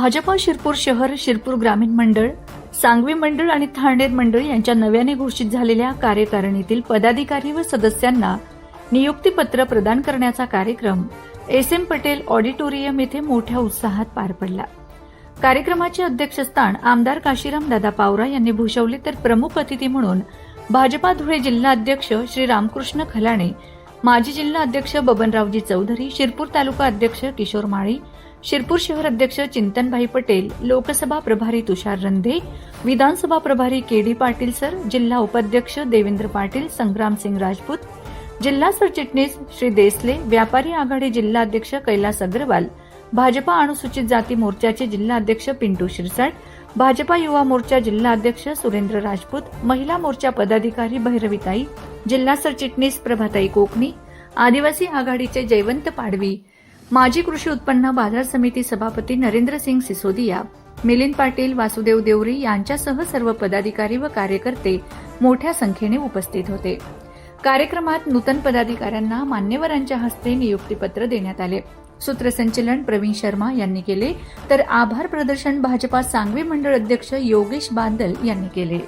भाजपा शिरपूर शहर शिरपूर ग्रामीण मंडळ सांगवी मंडळ आणि थांडेर मंडळ यांच्या नव्याने घोषित झालेल्या कार्यकारिणीतील पदाधिकारी व सदस्यांना नियुक्तीपत्र प्रदान करण्याचा कार्यक्रम एस एम पटेल ऑडिटोरियम येथे मोठ्या उत्साहात पार पडला. कार्यक्रमाचे अध्यक्षस्थान आमदार काशीराम दादा पावरा यांनी भूषवले तर प्रमुख अतिथी म्हणून भाजपा धुळे जिल्हा अध्यक्ष श्री रामकृष्ण खलाणे माजी जिल्हा अध्यक्ष बबनरावजी चौधरी शिरपूर तालुका अध्यक्ष किशोर माळी शिरपूर शहर अध्यक्ष चिंतनभाई पटेल लोकसभा प्रभारी तुषार रंधे विधानसभा प्रभारी के डी पाटील सर जिल्हा उपाध्यक्ष देवेंद्र पाटील संग्रामसिंग राजपूत जिल्हा सरचिटणीस श्री देसले व्यापारी आघाडी जिल्हा अध्यक्ष कैलास अग्रवाल भाजपा अनुसूचित जाती मोर्चाचे जिल्हा अध्यक्ष पिंटू शिरसाट भाजपा युवा मोर्चा जिल्हा अध्यक्ष सुरेंद्र राजपूत महिला मोर्चा पदाधिकारी भैरवीताई जिल्हा सरचिटणीस प्रभाताई कोकणी आदिवासी आघाडीचे जयवंत पाडवी माजी कृषी उत्पन्न बाजार समिती सभापती नरेंद्र सिंग सिसोदिया मिलिंद पाटील वासुदेव देवरी यांच्यासह सर्व पदाधिकारी व कार्यकर्ते मोठ्या संख्येने उपस्थित होते. कार्यक्रमात नूतन पदाधिकाऱ्यांना मान्यवरांच्या हस्ते नियुक्तीपत्र देण्यात आले. सूत्रसंचलन प्रवीण शर्मा यांनी केले. तर आभार प्रदर्शन भाजपा सांगवी मंडळ अध्यक्ष योगेश बांदल यांनी केले.